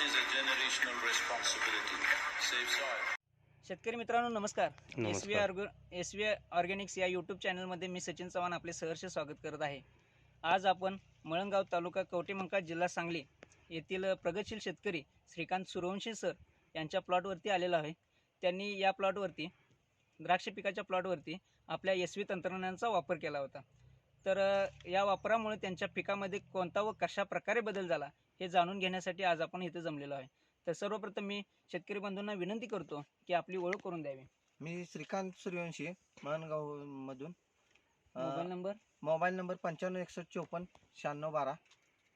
is a generational responsibility. Save soil. शेतकरी मित्रांनो नमस्कार एस व्ही नमस्कार. एस व्ही ऑर्गॅनिक्स या यूट्यूब चॅनलमध्ये मी सचिन चव्हाण आपले सहर्ष स्वागत करत आहे आज आपण मळंगाव तालुका कवटेमंका जिल्हा सांगली येथील प्रगतशील शेतकरी श्रीकांत सूर्यवंशी सर यांच्या प्लॉटवरती आलेलो आहे त्यांनी या प्लॉटवरती द्राक्ष पिकाच्या प्लॉटवरती आपल्या एस व्ही तंत्रज्ञानाचा वापर केला होता तर या वापरामुळे त्यांच्या पिकामध्ये कोणता व कशा प्रकारे बदल झाला हे जाणून घेण्यासाठी आज आपण इथे जमलेलो आहे. तर सर्वप्रथम मी शेतकरी बंधूंना विनंती करतो की आपली ओळख करून द्यावी. मी श्रीकांत सूर्यवंशी मधून. Mobile number? मोबाईल नंबर पंच्याण्णव एकसष्ट चोपन्न शहाण्णव बारा.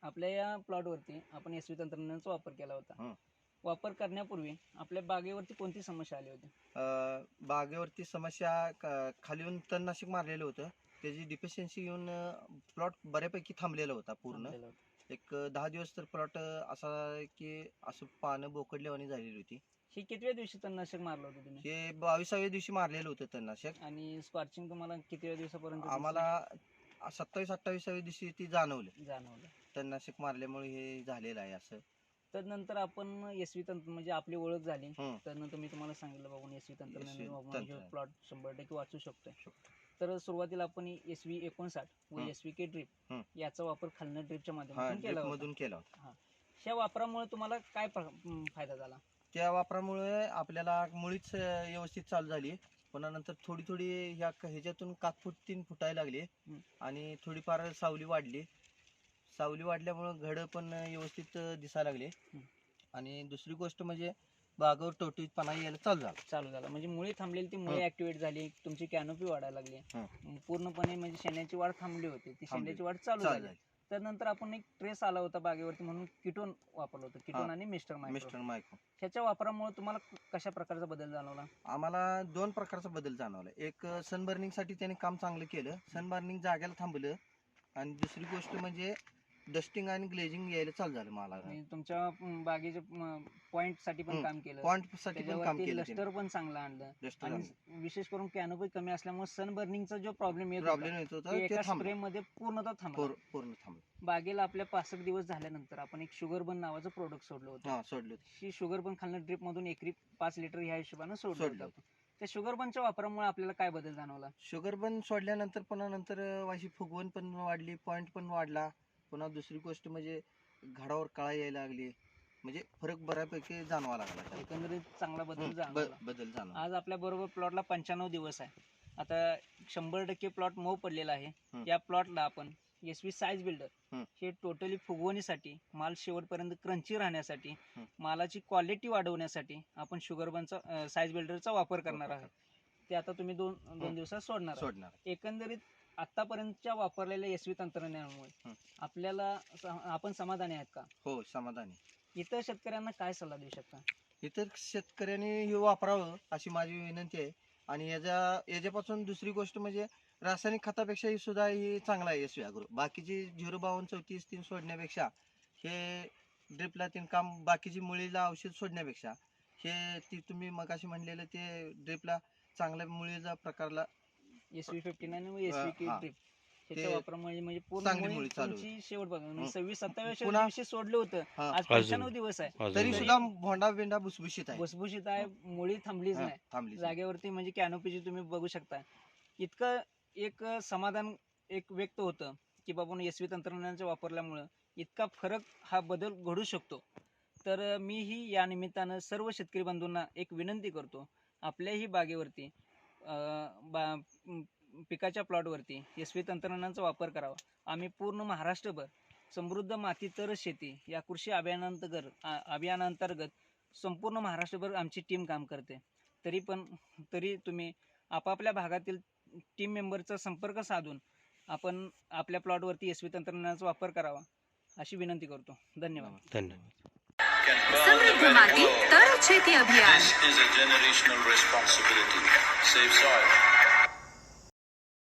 आपल्या या प्लॉटवरती आपण एस तंत्रज्ञानाचा वापर केला होता. वापर करण्यापूर्वी आपल्या बागेवरती कोणती समस्या आली होती? बागेवरती समस्या क- खाली येऊन तणनाशक मारलेलं होतं. त्याची डिफिशियन्सी येऊन प्लॉट बऱ्यापैकी थांबलेला होता पूर्ण. थांबलेलं होतं. एक दहा दिवस तर प्लॉट असा की असं पानं बोकडल्यावानी झालेली होती. ही कितव्या दिवशी तणनाशक मारलं होतं तुम्ही? हे बावीसाव्या दिवशी मारलेलं होतं तणनाशक आणि स्कॉर्चिंग तुम्हाला कितव्या दिवसापर्यंत दिसलं? आम्हाला सत्तावीस अठ्ठावीसाव्या दिवशी ती जाणवलं. जाणवलं. तणनाशक मारल्यामुळे हे झालेलं आहे असं. त्यानंतर आपण एस व्ही तंत्र म्हणजे आपली ओळख झाली हं. त्यानंतर मी तुम्हाला सांगितलं बाबा एस व्ही SV तंत्रज्ञान. प्लॉट शंभर टक्के वाचू शकतोय शकतो. तर सुरुवातीला आपण एस व्ही एकोणसाठ व. S V K drip. याचा वापर खालनं ड्रिपच्या हा माध्यमातून केला ड्रिप होता मधून केला होता ह्या वापरामुळे तुम्हाला काय फायदा झाला त्या वापरामुळे आपल्याला मुळीच अं, व्यवस्थित चालू झाली पुन्हा नंतर थोडी थोडी ह्या क- ह्याच्यातून कातफूट तीन फुटायला लागली. आणि थोडीफार सावली वाढली सावली वाढल्यामुळं घड पण व्यवस्थित दिसायला लागले. आणि दुसरी गोष्ट म्हणजे बागावर टवटीतपणा यायला चालू झाला. चालू झाला. म्हणजे मुळी थांबलेली ती मुळी. ऍक्टिव्हेट झाली. तुमची कॅनोपी वाढायला लागली. पूर्णपणे म्हणजे शेण्याची वाढ थांबली होती. ती. शेंड्याची वाढ चालू झाली. त्यानंतर आपण एक ट्रेस आला होता बागेवरती म्हणून किटोन वापरलं होतं. किटोन. आणि मिस्टर मायक्रो. मिस्टर मायको ह्याच्या वापरामुळे तुम्हाला कशा प्रकारचा बदल जाणवला? आम्हाला दोन प्रकारचा बदल जाणवला. एक सनबर्निंगसाठी त्याने काम चांगलं केलं. सनबर्निंग जाग्याला थांबलं. आणि दुसरी गोष्ट म्हणजे डस्टिंग आणि ग्लेजिंग यायला चालू झालं मला. म्हणजे तुमच्या म, बागेचे पॉइंटसाठी पण. काम केलं. पॉइंटसाठी पण काम त्याच्यावरती केलं लस्टर पण चांगलं आणलं. आणि विशेष करून कॅनोपी कमी असल्यामुळे सन बर्निंगचा जो प्रॉब्लेम येत होता प्रॉब्लेम येत होता ते ते एका थांबलं. स्प्रे मध्ये पूर्णतः थांबला. पूर- पूर्ण थांबलं. बागेला आपल्या पासष्ट दिवस झाल्यानंतर आपण एक शुगर बन नावाचं प्रोडक्ट सोडलं होतं. हा सोडलं ही शुगर बन खालनं ड्रिप मधून एकरी पाच लिटर ह्या हिशोबानं सोडलं सोडलं. होतं. त्या शुगर बनच्या वापरामुळे आपल्याला काय बदल जाणवला? शुगर पण सोडल्यानंतर पुन्हा नंतर अं, अशी फुगवण पण वाढली पॉइंट पण वाढला. पुन्हा दुसरी गोष्ट म्हणजे घडावर कळा यायला लागली म्हणजे फरक बऱ्यापैकी जाणवा लागला. एकंदरीत चांगला बदल ब- बदल जाणवला आज आपल्या बरोबर प्लॉटला पंच्याण्णव दिवस आहे आता शंभर टक्के प्लॉट मऊ पडलेला आहे हं. या प्लॉटला आपण एस व्ही साईज बिल्डर हं. हे टोटली फुगवणीसाठी माल शेवटपर्यंत क्रंची राहण्यासाठी. मालाची क्वालिटी वाढवण्यासाठी आपण शुगर बनचा साईज बिल्डरचा वापर करणार आहोत ते आता तुम्ही दोन दोन. दिवसात सोडणार आहात. सोडणार एकंदरीत आतापर्यंतच्या वापरलेल्या व्ही तंत्रज्ञानामुळे हं. आपल्याला स- आपण समाधानी आहेत का? हो समाधानी. इतर शेतकऱ्यांना काय सल्ला देऊ शकता? इतर शेतकऱ्यांनी हे वापरावं अशी माझी विनंती आहे. आणि याच्या याच्यापासून दुसरी गोष्ट म्हणजे रासायनिक खतापेक्षा ही सुद्धा ही चांगला आहे एस अग्रो बाकीची झिरो बावन्न चौतीस तीन सोडण्यापेक्षा हे ड्रिपला तीन काम बाकीची मुळीला औषध सोडण्यापेक्षा हे ती तुम्ही मगाशी म्हणलेलं ते ड्रिपला चांगल्या मुळीचा प्रकारला एस व्ही फिफ्टी नाईन व एस व्ही की हा. ड्रिप ह्याच्या ते वापरामुळे म्हणजे पूर्ण चांगली मुळी मुळी चालू तुमची शेवट बघा. म्हणजे हं. सव्वीस सत्तावीस पुन्हा- दिवशी सोडलं होतं. हा. आज अजून. पंच्याण्णव दिवस आहे. अजून. तरी. सुद्धा भोंडा बिंडा भुसभुशीत आहे. भुसभुशीत आहे मुळी थांबलीच हा, नाही. थांबली जागेवरती म्हणजे कॅनोपीची तुम्ही बघू शकता. इतकं एक समाधान एक व्यक्त होतं की बाबा एस व्ही तंत्रज्ञानाच्या वापरल्यामुळं इतका फरक हा बदल घडू शकतो. तर मीही या निमित्तानं सर्व शेतकरी बंधूंना एक विनंती करतो. आपल्याही बागेवरती बा पिकाच्या प्लॉटवरती एस व्ही तंत्रज्ञानाचा वापर करावा. आम्ही पूर्ण महाराष्ट्रभर समृद्ध माती तर शेती या कृषी अभियानांतर्गत अभियानांतर्गत संपूर्ण महाराष्ट्रभर आमची टीम काम करते. तरी पण तरी तुम्ही आपापल्या भागातील टीम मेंबरचा संपर्क साधून आपण आपल्या प्लॉटवरती एस व्ही तंत्रज्ञानाचा वापर करावा अशी विनंती करतो. धन्यवाद. धन्यवाद. સમૃદ્ધ માટી તર છેતી અભિયાન.